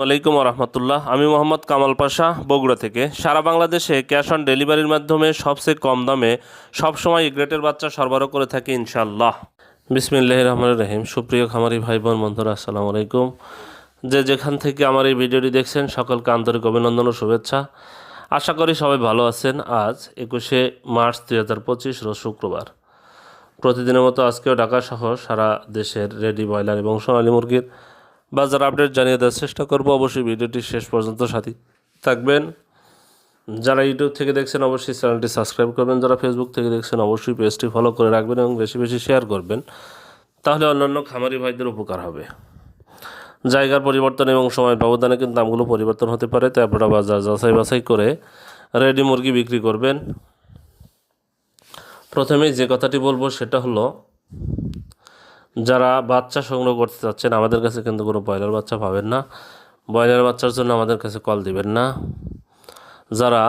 ওয়ালাইকুম রহমতুল্লাহ আমি মোহাম্মদ কামাল পাশা, বগুড়া থেকে। সারা বাংলাদেশে ক্যাশ অন ডেলিভারির মাধ্যমে সবচেয়ে কম দামে সবসময় গ্রেটের বাচ্চা সরবরাহ করে থাকি ইনশাল্লাহ বিসমিল্লাহ রহমান রহিম। সুপ্রিয় খামারি ভাই বোন, বন্ধুরা, আসসালামু আলাইকুম। যে যেখান থেকে আমার এই ভিডিওটি দেখছেন, সকলকে আন্তরিক অভিনন্দন ও শুভেচ্ছা। আশা করি সবাই ভালো আছেন। আজ একুশে মার্চ দুই হাজার পঁচিশ, রোজ শুক্রবার। প্রতিদিনের মতো আজকেও ঢাকা সহ সারা দেশের রেডি ব্রয়লার এবং সোনালী মুরগির বাজার আপডেট জানিয়ে দেওয়ার চেষ্টা করব, অবশ্যই ভিডিওটি শেষ পর্যন্ত সাথী থাকবেন। যারা ইউটিউব থেকে দেখছেন, অবশ্যই চ্যানেলটি সাবস্ক্রাইব করবেন। যারা ফেসবুক থেকে দেখছেন, অবশ্যই পেজটি ফলো করে রাখবেন এবং বেশি বেশি শেয়ার করবেন। তাহলে অন্যান্য খামারি ভাইদের উপকার হবে। জায়গার পরিবর্তন এবং সময় ব্যবধানে কিন্তু দামগুলো পরিবর্তন হতে পারে। তাই আপনারা বাজার যাচাই বাছাই করে রেডি মুরগি বিক্রি করবেন। প্রথমেই যে কথাটি বলব, সেটা হলো যারা বাচ্চা সংগ্রহ করতে চাচ্ছেন, আমাদের কাছে কিন্তু কোনো ব্রয়লার বাচ্চা পাবেন না। ব্রয়লার বাচ্চার জন্য আমাদের কাছে কল দিবেন না। যারা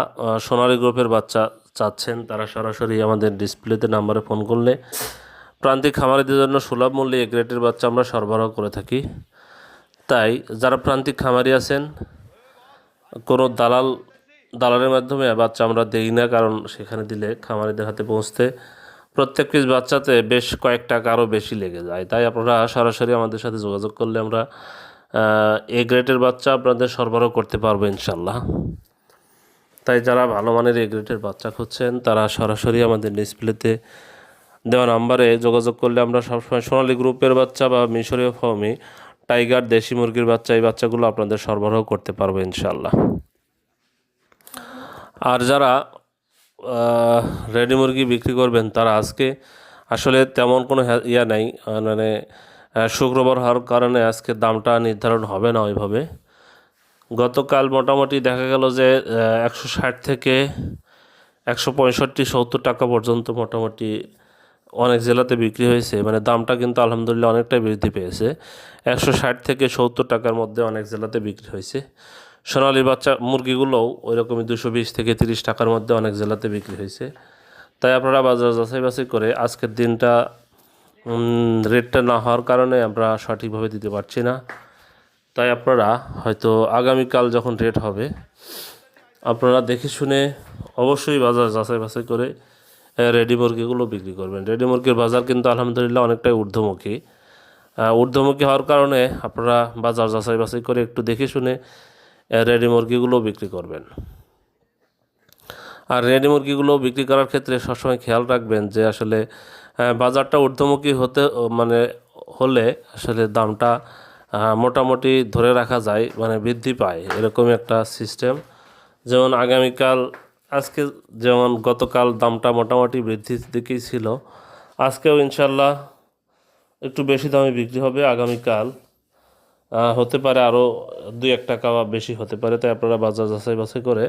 সোনালী গ্রুপের বাচ্চা চাচ্ছেন, তারা সরাসরি আমাদের ডিসপ্লেতে নাম্বারে ফোন করলে প্রান্তিক খামারিদের জন্য সুলভ মূল্যে এ গ্রেটের বাচ্চা আমরা সরবরাহ করে থাকি। তাই, যারা প্রান্তিক খামারি আছেন, কোনো দালাল, দালালের মাধ্যমে বাচ্চা আমরা দেই না, কারণ সেখানে দিলে খামারিদের হাতে পৌঁছতে প্রত্যেক পিস বাচ্চাতে বেশ কয়েক টাকা আরও বেশি লেগে যায়। তাই আপনারা সরাসরি আমাদের সাথে যোগাযোগ করলে আমরা এ গ্রেডের বাচ্চা আপনাদের সরবরাহ করতে পারব ইনশাল্লাহ তাই যারা ভালো মানের এ গ্রেডের বাচ্চা খুঁজছেন, তারা সরাসরি আমাদের ডিসপ্লেতে দেওয়া নাম্বারে যোগাযোগ করলে আমরা সবসময় সোনালি গ্রুপের বাচ্চা বা মিশরীয় ফর্মে টাইগার, দেশি মুরগির বাচ্চা এই বাচ্চাগুলো আপনাদের সরবরাহ করতে পারব ইনশাল্লাহ আর যারা রেডি মুরগি বিক্রি করবেন তারা আজকে। আসলে তেমন কোনো ইয়া নাই মানে শুক্রবার হওয়ার কারণে আজকে দামটা নির্ধারণ হবে না ওইভাবে। গতকাল মোটামুটি দেখা গেল যে একশো ষাট থেকে একশো পঁয়ষট্টি, সত্তর টাকা পর্যন্ত মোটামুটি অনেক জেলাতে বিক্রি হয়েছে। মানে দামটা কিন্তু আলহামদুলিল্লাহ অনেকটাই বৃদ্ধি পেয়েছে। একশো ষাট থেকে সত্তর টাকার মধ্যে অনেক জেলাতে বিক্রি হয়েছে। সোনালি বাচ্চা মুরগিগুলোও ওই রকমই দুশো বিশ থেকে তিরিশ টাকার মধ্যে অনেক জেলাতে বিক্রি হয়েছে। তাই আপনারা বাজার যাচাই বাছাই করে আজকের দিনটা রেটটা না হওয়ার কারণে আমরা সঠিকভাবে দিতে পারছি না। তাই আপনারা হয়তো আগামীকাল যখন রেট হবে, আপনারা দেখে শুনে অবশ্যই বাজার যাচাই বাছাই করে রেডি মুরগিগুলো বিক্রি করবেন। রেডি মুরগির বাজার কিন্তু আলহামদুলিল্লাহ অনেকটাই ঊর্ধ্বমুখী। ঊর্ধ্বমুখী হওয়ার কারণে আপনারা বাজার যাচাই বাছাই করে একটু দেখে শুনে রেডি মুরগিগুলো বিক্রি করবেন। আর রেডি মুরগিগুলো বিক্রি করার ক্ষেত্রে সবসময় খেয়াল রাখবেন যে আসলে বাজারটা ঊর্ধ্বমুখী হতে মানে হলে আসলে দামটা মোটামুটি ধরে রাখা যায় মানে বৃদ্ধি পায়, এরকমই একটা সিস্টেম। যেমন আগামীকাল, আজকে যেমন গতকাল দামটা মোটামুটি বৃদ্ধির দিকেই ছিল, আজকেও ইনশাল্লাহ একটু বেশি দামে বিক্রি হবে আগামীকাল। হতে পারে আরও দুই এক টাকা বা বেশি হতে পারে, তাই আপনারা বাজার যাচাই বাছাই করে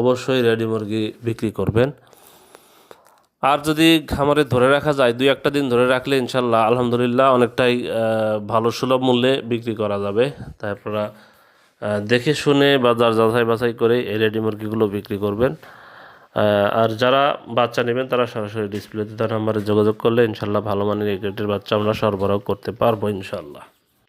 অবশ্যই রেডি মুরগি বিক্রি করবেন। আর যদি খামারে ধরে রাখা যায়, দুই একটা দিন ধরে রাখলে ইনশাল্লাহ আলহামদুলিল্লাহ অনেকটাই ভালো সুলভ মূল্যে বিক্রি করা যাবে। তাই আপনারা দেখে শুনে বাজার যাচাই বাছাই করে এই রেডি মুরগিগুলো বিক্রি করবেন। আর যারা বাচ্চা নেবেন, তারা সরাসরি ডিসপ্লেতে তার নাম্বারে যোগাযোগ করলে ইনশাল্লাহ ভালো মানের এই বাচ্চা আমরা সরবরাহ করতে পারব ইনশাল্লাহ